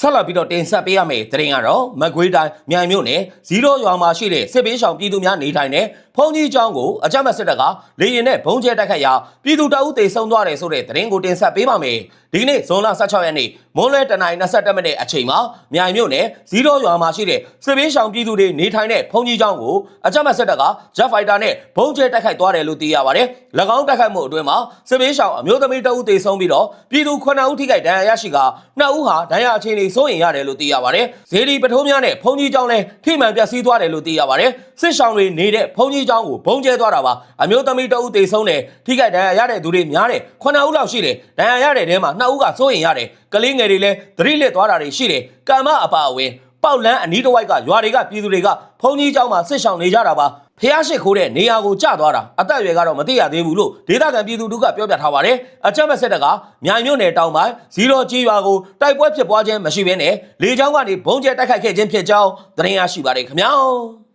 ဆက်လက်ပြီးတော့တင်ဆက်ပေးရမယ့်သတင်းကတော့မကွေးတိုင်းမြိုင်မြို့နယ်ဇီရိုရွာမှာရှိတဲ့စစ်ပေးဆောင်ပြည်သူများနေထိုင်တဲ့ဖုန်ကြီးကျောင်းကိုအကြမ်းဖက်စစ်တပ်ကလေရင်နဲ့ဘုံကျဲတိုက်ခတ်ရာပြည်သူတအုပ်တေဆုံးသွားတယ်ဆိုတဲ့သတင်းကိုတင်ဆက်ပေးပါမယ်။ဒီကနေ့ဇွန်လ16ရက်နေ့မွန်းလွဲတနင်္လာ22မိနစ်အချိန်မှာမြိုင်မြို့နယ်ဇီရိုရွာမှာရှိတဲ့စစ်ပေးဆောင်ပြည်သူတွေနေထိုင်တဲ့ဖုန်ကြီးကျောင်းကိုအကြမ်းဖက်စစ်တပ်ကဂျက်ဖိုက်တာနဲ့ဘုံကျဲတိုက်ခိုက်သွားတယ်လို့သိရပါတယ်။၎င်းတိုက်ခိုက်မှုအတွင်းမှာစစ်ပေးဆောင်အမျိုးသမီးတအုပ်တေဆုံးပြီးတော့ပြည်သူ9ဦးထိခိုက်ဒဏ်ရာရရှိက2ဦးဟာဒဏ်ရာအခြေအနေစိုးရိမ်ရတယ်လို့သိရပါတယ်။ဇေဒီပထိုးများနဲ့ဖုန်ကြီးကျောင်းလည်းထိမှန်ပျက်စီးသွားတယ်လို့သိရပါတယ်။စစ်ဆောင်တွေနေတဲ့ဖုန်ကြီးကျောင်းကိုဘုံကျဲသွားတာပါ။အမျိုးသမီးတအုပ်တေဆုံးတယ်ထိခိုက်ဒဏ်ရာရတဲ့သူတွေများတယ်9ဦးလောက်ရှိတယ်။ဒဏ်ရာရတဲ့ထဲမှာ2ဦးကစိုးရိမ်ရတယ်။ကလေးငယ်တွေလည်းသတိလစ်သွားတာတွေရှိတယ်။ကံမအပါအဝင် ပေါက်လန်းအနီးတစ်ဝိုက်ကရွာတွေကပြည်သူတွေကဖုန်ကြီးကျောင်းမှာစစ်ဆောင်နေကြတာပါဖះရှိခိုးတဲ့နေရာကိုကျသွားတာအသက်အရွယ်ကတော့မသိရသေးဘူးလို့ဒေသခံပြည်သူတို့ကပြောပြထားပါတယ်အကြမ်းမဲ့စစ်တပ်ကမြိုင်မြို့နယ်တောင်ပိုင်းဇီရိုကြီးရွာကိုတိုက်ပွဲဖြစ်ပွားခြင်းမရှိဘဲနဲ့လေကြောင်းကနေဘုံကျဲတိုက်ခိုက်ခဲ့ခြင်းဖြစ်ကြောင်းသတင်းရရှိပါတယ်ခင်ဗျာ